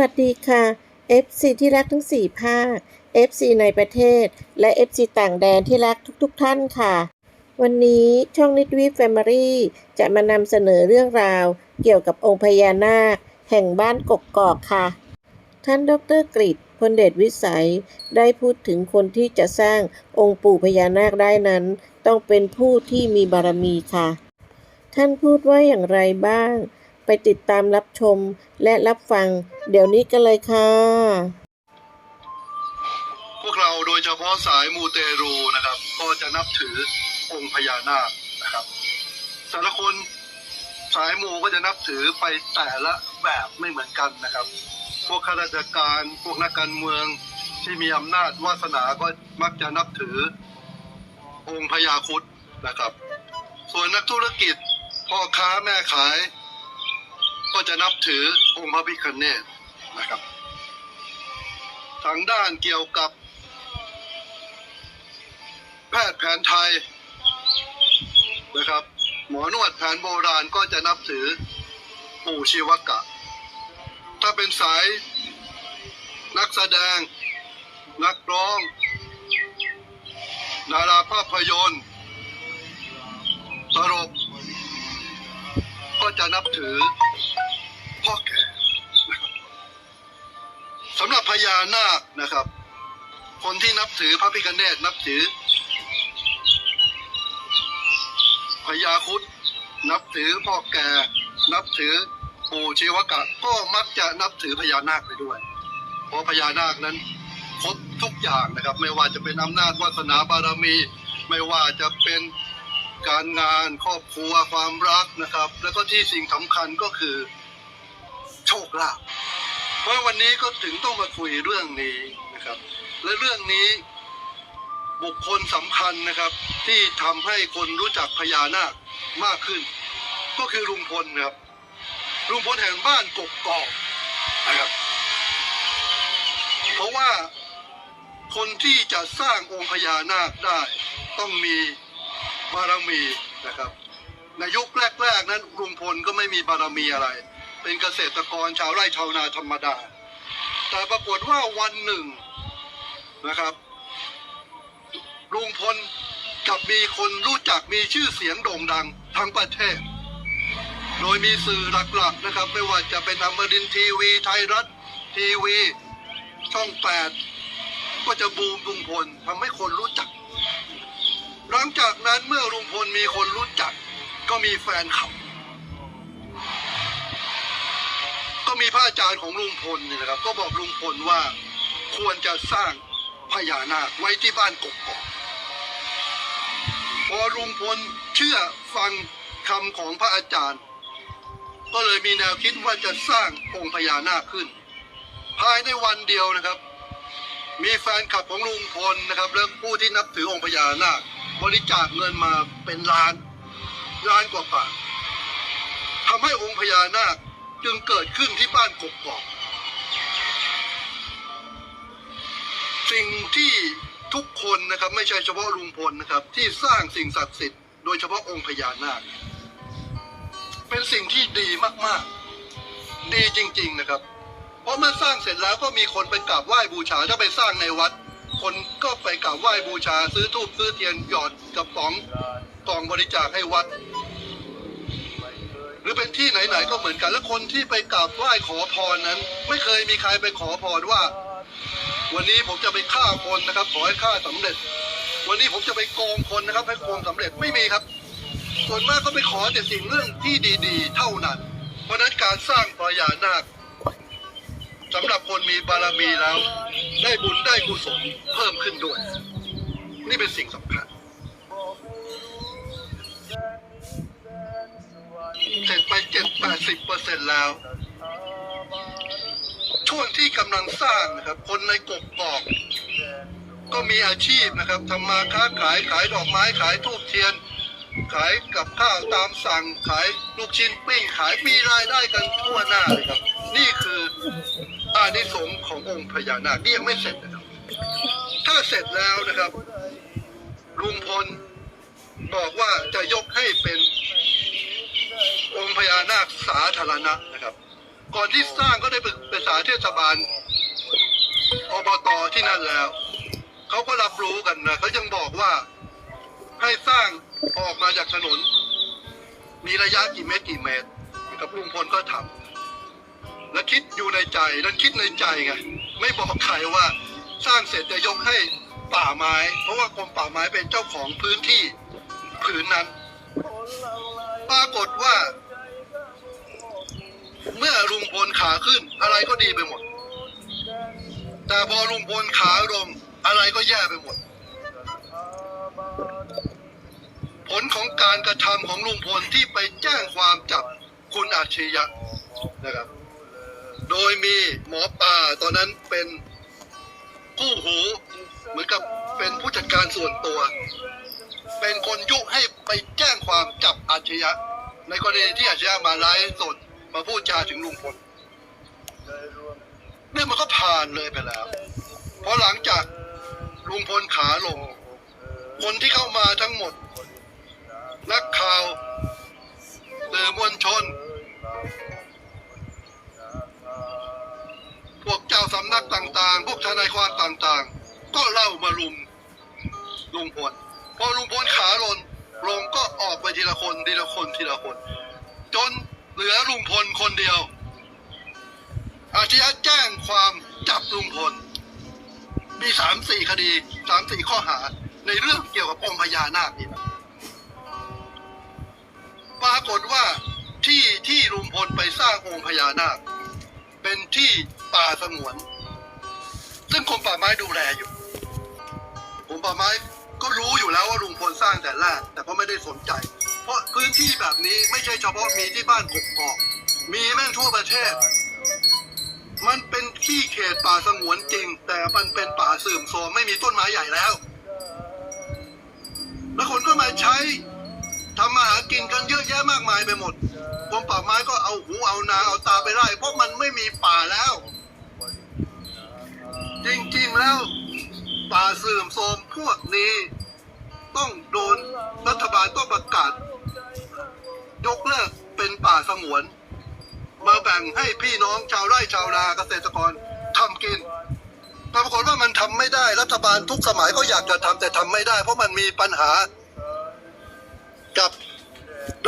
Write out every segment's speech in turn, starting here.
สวัสดีค่ะ FC ที่รักทั้ง 4 ภาค FC ในประเทศ และ FC ต่างแดนที่รักทุกๆทท่านค่ะ วันนี้ช่องนิดวีแฟมิลี่จะมานำเสนอเรื่องราว เกี่ยวกับองค์พญานาค แห่งบ้านกกกอกค่ะ ท่านดรกฤษพลเดชวิสัยได้พูดถึงคนที่จะสร้างองค์ปู่พญานาคได้นั้น ต้องเป็นผู้ที่มีบารมีค่ะ ท่านพูดว่าอย่างไรบ้าง ไปติดตามรับชมและรับฟัง เดี๋ยวนี้กันเลยค่ะ พวกเราโดยเฉพาะสายมูเตรูนะครับ ก็จะนับถือองค์พญานาคนะครับแต่ละคนสายมูก็จะนับถือไปแต่ละแบบไม่เหมือนกันนะครับ พวกข้าราชการพวกนักการเมืองที่มีอำนาจวาสนาก็มักจะนับถือองค์พญาคุดนะครับ ส่วนนักธุรกิจพ่อค้าแม่ขาย ก็จะนับถือองค์พระพิฆเนศนะครับ ทางด้านเกี่ยวกับ แพทย์แผนไทยนะครับ หมอนวดแผนโบราณก็จะนับถือปู่ชีวกะ ถ้าเป็นสายนักแสดง นักร้อง ดาราภาพยนตร์ตลก จะนับถือพ่อแก่สำหรับพญานาคนะครับ คนที่นับถือพระพิฆเนศนับถือพญาคุดนับถือพ่อแก่ นับถือปู่ชีวกะ ก็มักจะนับถือพญานาคไปด้วย เพราะพญานาคนั้นครบทุกอย่างนะครับ ไม่ว่าจะเป็นอำนาจวาสนาบารมี ไม่ว่าจะเป็น การงานครอบครัวความรักนะครับ แล้วก็ที่สิ่งสำคัญก็คือโชคลาภเพราะวันนี้ก็ถึงต้องมาคุยเรื่องนี้นะครับ และเรื่องนี้บุคคลสำคัญนะครับ ที่ทำให้คนรู้จักพญานาคมากขึ้น ก็คือลุงพลนะครับลุงพลแห่งบ้านกกกอกนะครับเพราะว่าคนที่จะสร้างองค์พญานาคได้ต้องมี บารมีนะครับ ในยุคแรก ๆ นั้นลุงพลก็ไม่มีบารมีอะไร เป็นเกษตรกรชาวไร่ชาวนาธรรมดา แต่ปรากฏว่าวันหนึ่งนะครับลุงพลกับมีคนรู้จักมีชื่อเสียงโด่งดังทั้งประเทศ โดยมีสื่อหลักๆนะครับ ไม่ว่าจะเป็นอมรินทีวีไทยรัฐทีวี ช่องแปดก็จะบูมลุงพลทำให้คนรู้จัก หลังจากนั้นเมื่อลุงพลมีคนรู้จัก ก็มีแฟนคลับ ก็มีพระอาจารย์ของลุงพลนี่นะครับ ก็บอกลุงพลว่าควรจะสร้างพญานาคไว้ที่บ้านกกอกพอลุงพลเชื่อฟังคำของพระอาจารย์ ก็เลยมีแนวคิดว่าจะสร้างองค์พญานาคขึ้น ภายในวันเดียวนะครับ มีแฟนคลับของลุงพลนะครับและผู้ที่นับถือองค์พญานาค บริจาคเงินมาเป็นล้านล้านกว่าบาททำให้องค์พญานาคจึงเกิดขึ้นที่บ้านกกอกสิ่งที่ทุกคนนะครับ ไม่ใช่เฉพาะลุงพลนะครับ ที่สร้างสิ่งศักดิ์สิทธิ์โดยเฉพาะองค์พญานาค เป็นสิ่งที่ดีมากๆ ดีจริง ๆนะครับ เพราะเมื่อสร้างเสร็จแล้วก็มีคนไปกราบไหว้บูชาถ้าไปสร้างในวัด คนก็ไปกราบไหว้บูชาซื้อธูปซื้อเทียนหยอดกระป๋องกองบริจาคให้วัด หรือเป็นที่ไหนๆก็เหมือนกัน แล้วคนที่ไปกราบไหว้ขอพรนั้น ไม่เคยมีใครไปขอพรว่า วันนี้ผมจะไปฆ่าคนนะครับ ขอให้ฆ่าสำเร็จ วันนี้ผมจะไปโกงคนนะครับ ให้โกงสำเร็จไม่มีครับ ส่วนมากก็ไปขอแต่สิ่งเรื่องที่ดี ๆ เท่านั้น เพราะฉะนั้นการสร้างพญานาค สำหรับคนมีบารมีแล้ว ได้บุญได้กุศลเพิ่มขึ้นด้วย นี่เป็นสิ่งสำคัญ เสร็จไปเจ็ดแปดสิบเปอร์เซ็นแล้ว ช่วงที่กำลังสร้างนะครับ คนในกบกอกก็มีอาชีพนะครับทำมาค้าขายขายดอกไม้ขายทูบเทียน ขายกับข้าวตามสั่งขายลูกชิ้นปิ้งขายมีรายได้กันทั่วหน้าเลยครับ นี่คืออานิสงส์ขององค์พญานาคนี่ยังไม่เสร็จนะครับ ถ้าเสร็จแล้วนะครับลุงพลบอกว่าจะยกให้เป็นองค์พญานาคสาธารณะนะครับ ก่อนที่สร้างก็ได้ไปไปษาเทศบาลอบตที่นั่นแล้ว เขาก็รับรู้กันนะเขายังบอกว่า ให้สร้างออกมาจากถนน มีระยะกี่เมตรกี่เมตรกับลุงพลก็ทำและคิดอยู่ในใจนั่นคิดในใจไงไม่บอกใครว่าสร้างเสร็จจะยกให้ป่าไม้ เพราะว่ากรมป่าไม้เป็นเจ้าของพื้นที่ผืนนั้น ปรากฏว่า เมื่อลุงพลขาขึ้น อะไรก็ดีไปหมด แต่พอลุงพลขาลงอะไรก็แย่ไปหมด ผลของการกระทำของลุงพลที่ไปแจ้งความจับคุณอาชญะนะครับ โดยมีหมอป่าตอนนั้นเป็นคู่หูเหมือนกับเป็นผู้จัดการส่วนตัว เป็นคนยุให้ไปแจ้งความจับอาชญะในกรณีที่อาชญะมาไลฟ์สดมาพูดจาถึงลุงพลเนี่ยมันก็ผ่านเลยไปแล้ว เพราะหลังจากลุงพลขาลง คนที่เข้ามาทั้งหมด อมวลชน พวกเจ้าสำนักต่าง ๆ พวกทนายความต่าง ๆ ก็เล่ามาลุมลุงพลพอลุงพลขาลนลงก็ออกไปทีละคนทีละคนทีละคน จนเหลือลุงพลคนเดียว อาชญะแจ้งความจับลุงพล มีสามสี่คดีสามสี่ข้อหาในเรื่องเกี่ยวกับองค์พญานาคนี่นะากฏว่าที่ที่ลุงพลไปสร้างองค์พญานาค เป็นที่ป่าสงวน ซึ่งกรมป่าไม้ดูแลอยู่กรมป่าไม้ก็รู้อยู่แล้วว่าลุงพลสร้างแต่แรกแต่ก็ไม่ได้สนใจ เพราะพื้นที่แบบนี้ไม่ใช่เฉพาะมีที่บ้านกกอกมีแม่งทั่วประเทศ มันเป็นที่เขตป่าสงวนจริง แต่มันเป็นป่าเสื่อมโทรมไม่มีต้นไม้ใหญ่แล้ว แล้วคนก็มาใช้ ทำมาหากินกันเยอะแยะมากมายไปหมดกรมป่าไม้ก็เอาหูเอานาเอาตาไปไล่เพราะมันไม่มีป่าแล้วจริงๆแล้ว ป่าเสื่อมโทรมพวกนี้ ต้องโดนรัฐบาลต้องประกาศ ยกเลิกเป็นป่าสงวน มาแบ่งให้พี่น้องชาวไร่ชาวนาเกษตรกรทำกินแต่ปรากฏว่ามันทำไม่ได้รัฐบาลทุกสมัยก็อยากจะทำแต่ทำไม่ได้ เพราะมันมีปัญหา กับ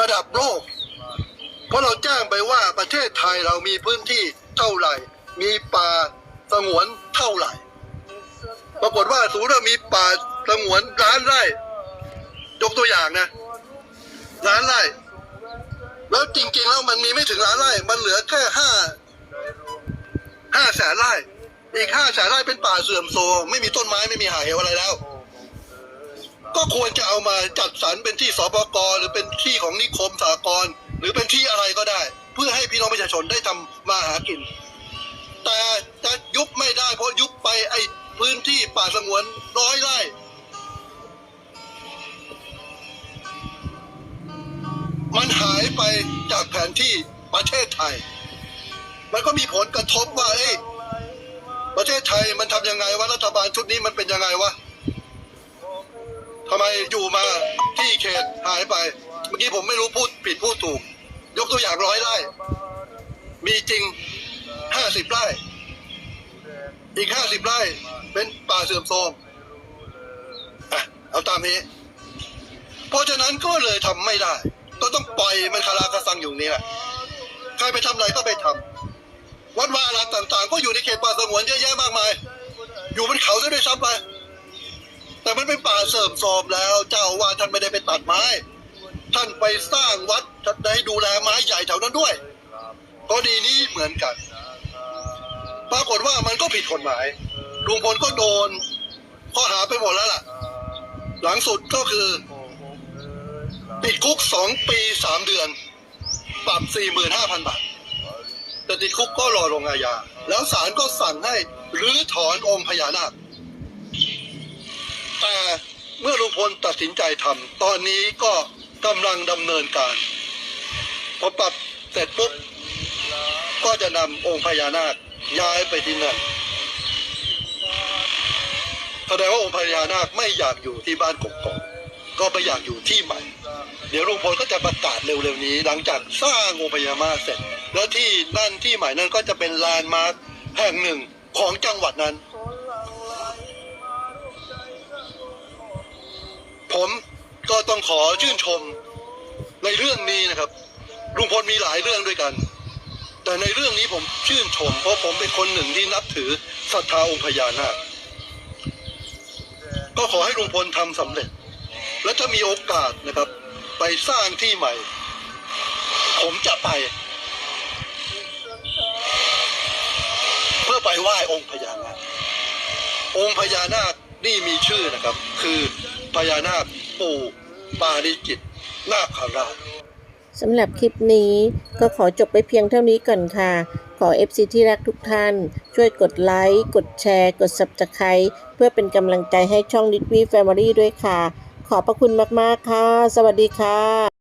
ระดับโลก เพราะเราแจ้งไปว่าประเทศไทยเรามีพื้นที่เท่าไหร่ มีป่าสงวนเท่าไหร่ ปรากฏว่าสมมติว่ามีป่าสงวนล้านไร่ยกตัวอย่างนะล้านไร่ แล้วจริง ๆ แล้วมันมีไม่ถึงล้านไร่ มันเหลือแค่ห้าห้าแสนไร่ อีกห้าแสนไร่เป็นป่าเสื่อมโทรมไม่มีต้นไม้ไม่มีหาเหวอะไรแล้ว ก็ควรจะเอามาจัดสรรเป็นที่สปกหรือเป็นที่ของนิคมสากลหรือเป็นที่อะไรก็ได้ เพื่อให้พี่น้องประชาชนได้ทำมาหากิน แต่จะยุบไม่ได้ เพราะยุบไปไอ้พื้นที่ป่าสงวนร้อยไร่มันหายไปจากแผนที่ประเทศไทย มันก็มีผลกระทบว่าเอ้ประเทศไทยมันทำยังไงวะรัฐบาลชุดนี้มันเป็นยังไงวะ ทำไมอยู่มาที่เขตหายไป เมื่อกี้ผมไม่รู้พูดผิดพูดถูก ยกตัวอย่างร้อยไร่มีจริงห้าสิบไร่ อีกห้าสิบไร่เป็นป่าเสื่อมโทรมอะเอาตามนี้ เพราะฉะนั้นก็เลยทำไม่ได้ ก็ต้องปล่อยมันคาราคาซังอยู่นี่แหละ ใครไปทำอะไรก็ไปทำวัดวาอารามต่างๆ ก็อยู่ในเขตป่าสงวนเยอะแยะมากมาย อยู่บนเขาซะด้วยซ้ำไป แต่มันเป็นป่าเสื่อมโทรมแล้ว เจ้าว่าท่านไม่ได้ไปตัดไม้ ท่านไปสร้างวัดท่านได้ดูแลไม้ใหญ่แถวนั้นด้วยกรณีนี้เหมือนกัน ปรากฏว่ามันก็ผิดกฎหมายลุงพลก็โดนข้อหาไปหมดแล้วล่ะ หลังสุดก็คือ ติดคุกสองปีสามเดือน ปรับสี่หมื่นห้าพันบาท แต่ติดคุกก็รอลงอาญาแล้วศาลก็สั่งให้รื้อถอนองค์พญานาค แต่เมื่อลุงพลตัดสินใจทำตอนนี้ก็กำลังดำเนินการพอปรับเสร็จปุ๊บก็จะนำองค์พญานาคย้ายไปที่นั่นแสดงว่าองค์พญานาคไม่อยากอยู่ที่บ้านกกอกก็ไปอยากอยู่ที่ใหม่ เดี๋ยวลุงพลก็จะประกาศเร็วๆนี้ หลังจากสร้างองค์พญานาคเสร็จ แล้วที่นั่นที่ใหม่นั่นก็จะเป็นแลนมาร์คแห่งหนึ่งของจังหวัดนั้น ต้องขอชื่นชมในเรื่องนี้นะครับ ลุงพลมีหลายเรื่องด้วยกัน แต่ในเรื่องนี้ผมชื่นชม เพราะผมเป็นคนหนึ่งที่นับถือศรัทธาองค์พญานาคก็ขอให้ลุงพลทำสำเร็จ และถ้ามีโอกาสนะครับ ไปสร้างที่ใหม่ ผมจะไป เพื่อไปไหว้องค์พญานาคองค์พญานาคนี่มีชื่อนะครับ คือพญานาคปู่ ปาริจิตนาคราชสำหรับคลิปนี้ก็ขอจบไปเพียงเท่านี้ก่อนค่ะ ขอ FC ที่รักทุกท่าน ช่วยกดไลค์ กดแชร์ กด Subscribe เพื่อเป็นกำลังใจให้ช่องดิทวีแฟมิลี่ด้วยค่ะ ขอบพระคุณมาก ๆ ค่ะ สวัสดีค่ะ